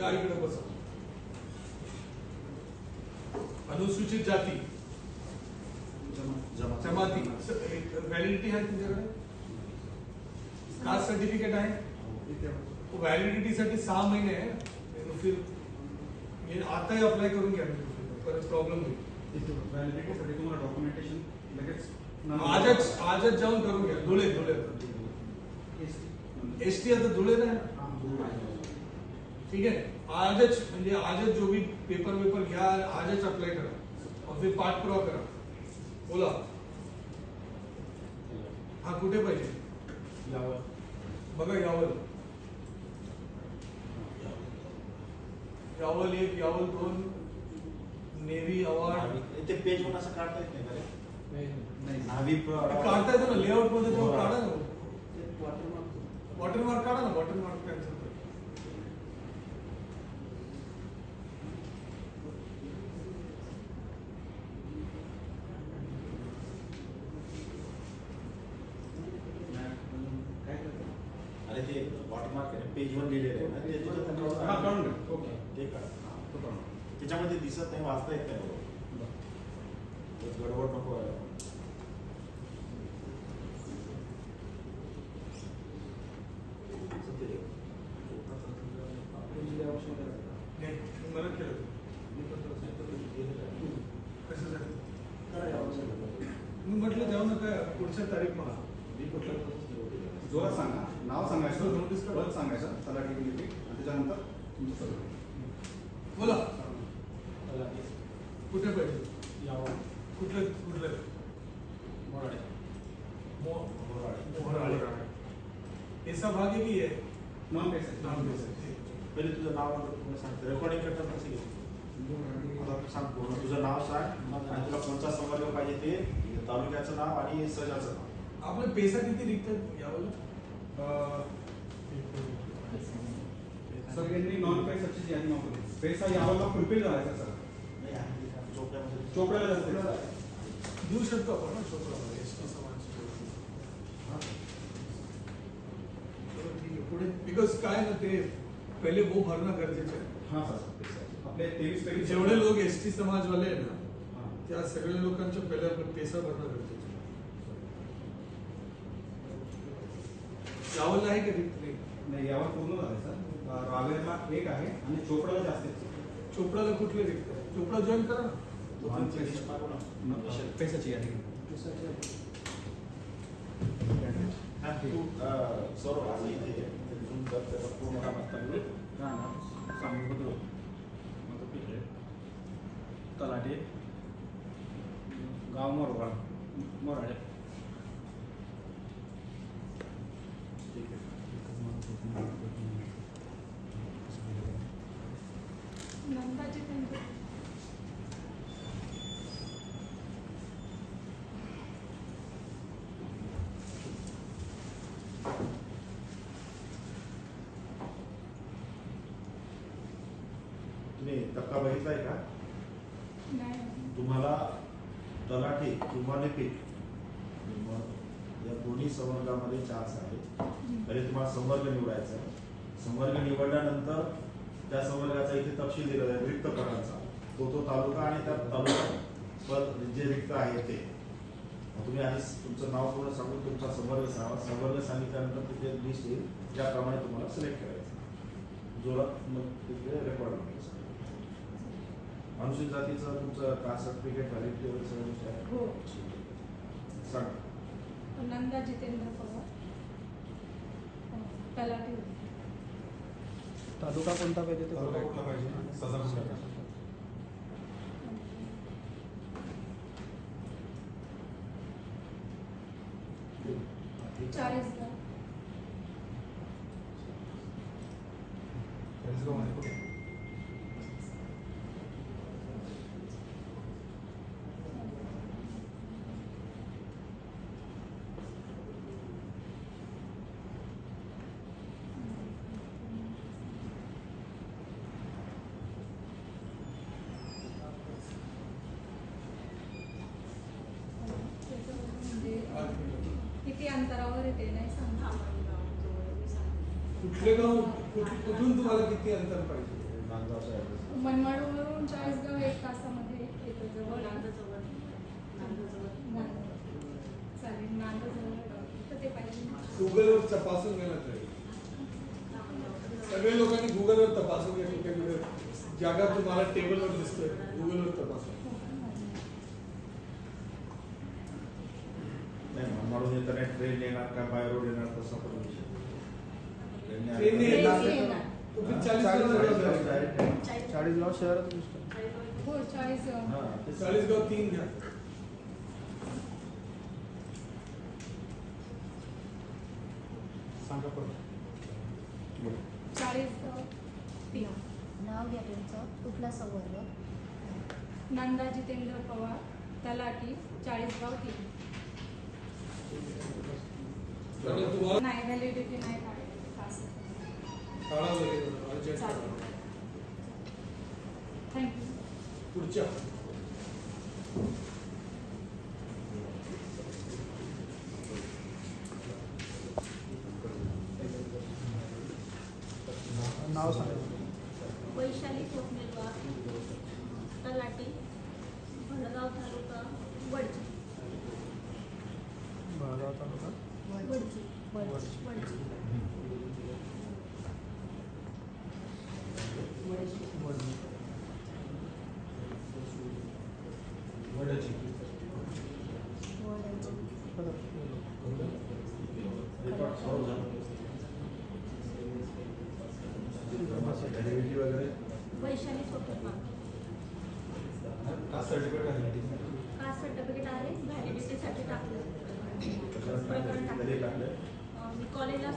बसा अनुसूचित जाती। जमाती। व्हॅलिडिटी आहे तुमच्याकडे? कास्ट सर्टिफिकेट आहे? व्हॅलिडिटी साठी सहा महिने आहे. तो फिर हे आताही अप्लाय करून घ्या परत प्रॉब्लेम होईल. व्हॅलिडिटीसाठी तुम्हाला डॉक्युमेंटेशन लगेच आजच आजच जाऊन करून घ्या. धुळे धुळे. एस टी आता धुळे नाही ठीक है? आजच म्हणजे आजच जो भी पेपर वेपर घ्या आजच अप्लाय करा. और फिर पाठपुरावा करा. बोला. हा कुठे पाहिजे? बघा यावल यावल एक यावल दोन नेव्ही अवॉर्ड ते पेज पण असं काढता येत नाही का रे? नाही प्र- काढता येतं ना लेआउट मध्ये हो. काढा ना. वॉटरमार्क काढा ना वॉटरमार्क कॅन्सल पेज वर लिहिलेलं आहे ना ते हा ओके ते काढ हा, तो काढून घ्या. त्याच्यामध्ये दिसत नाही वाचता येत नाही. बरोबर. बरं. गडबड नको व्हायला. असं ते नाही मला केलं कसं झालं? मी म्हटलं जाऊ नका पुढच्या तारीख मला. जोरात सांगा. नाव सांगायचं. पद सांगायचं? तलाठी बिलिटी आणि त्याच्यानंतर तुमचं सगळं. बोला. कुठे पाहिजे कुठलं कुठलं? मो- मोहराळे. ऐसा भाग भी है नॉन दे सकते हैं. पहिले तुझं नाव तुला सांगतो. रेकॉर्डिंग करताना कसं घेऊ आता सांग पूर्ण. तुझं नाव सांग. आणि तुला कोणता संवर्ग पाहिजे ते? तालुक्याचं नाव आणि सजाचं नाव. आपलं पैसा किती निघतात यावं सर करायचा सर? नाही आहे ते चोपड्यामध्ये चोपड्याला जास्त आहे. देऊ शकतो आपण ना छोकराला एस टी समाज चलो ठीक पुढे बिकॉज़ काय ना ते पहिले वो भरणं गरजेचं आहे हा। सर पेसा। आपले तेवीस पैकी जेवढे लोक एस टी समाजवाले आहे ना हा. त्या सगळ्या लोकांच्या पहिल्या पैसा भरणं गरजेचं यावल आहे कधी? नाही यावर पूर्ण झालं सर. रावेरला एक आहे आणि चोपडाला जास्त आहे. चोपडाला कुठले रिक्त चोपडा जॉईन करा. ना पैशाची यादी. सर्व आज इथे पूर्ण तलाटे गाव मोरवाड मोराडे तुम्ही तक्ता बघितलाय का? नाही. तुम्हाला तलाठी किंवा लिपिक या दोन्ही संवर्गामध्ये चान्स आहे. पहिले तुम्हाला संवर्ग निवडायचा. संवर्ग निवडल्यानंतर त्या संवर्गाचा इथे तपशील दिलेला आहे रिक्त पदांचा. तो तो तालुका आणि त्या तालुका पद जे रिक्त आहे ते. तुम्ही आधी तुमचं नाव पूर्ण सांगून तुमचा संवर्ग सांगा. संवर्ग सांगितल्यानंतर तिथे लिस्ट येईल त्याप्रमाणे तुम्हाला सिलेक्ट करायचं जोरात मग तिथे रेकॉर्ड होईल अनुसूचित जातीचं तुमचं कास्ट सर्टिफिकेट व्हॅलिडिटी वगैरे सगळ्या गोष्टी आहेत हो. सांगा. नंदा जितेंद्र पवार. हो, तलाठी. तालुका कोणता पाहिजे ते तालुका कुठला पाहिजे? सजा कुठला पाहिजे चाळीसगाव किती अंतरावर येते नाही सांगता. कुठले गाव कुठ- कुठून तुम्हाला किती अंतर पाहिजे? मनमाडवरून चाळीसगाव एक तासामध्ये येतो जवळ. चालेल नांदजवळ तर ते पाहिजे. गुगलवर तपासून घ्यायला पाहिजे सगळे लोकांनी गुगलवर तपासून घ्या कुठे कुठे जागा तुम्हाला टेबलवर दिसतोय. गुगलवर तपासा मनमाडून ट्रेन येणार का बाय रोड येणार तसा पण विषय ट्रेनने. तो फिर चाळीस चाळीस. चाळीसगाव शहरात दिसतं हो चाळीस हा, तेच. चाळीसगाव तीन घ्या सांगा परत चाळीसगाव तीन नाव घ्या तुमचं कुठला संवर्ग? नंदा जितेंद्र पवार तलाठी चाळीसगाव तीन. नाही नाही नाव सांगा. वैशाली कोकणेलवा तलाटी भडगाव तालुका वडजी भडगाव तालुका? सर्टिफिकेट आहे व्हॅलिडिटीसाठी टाकलं कॉलेजला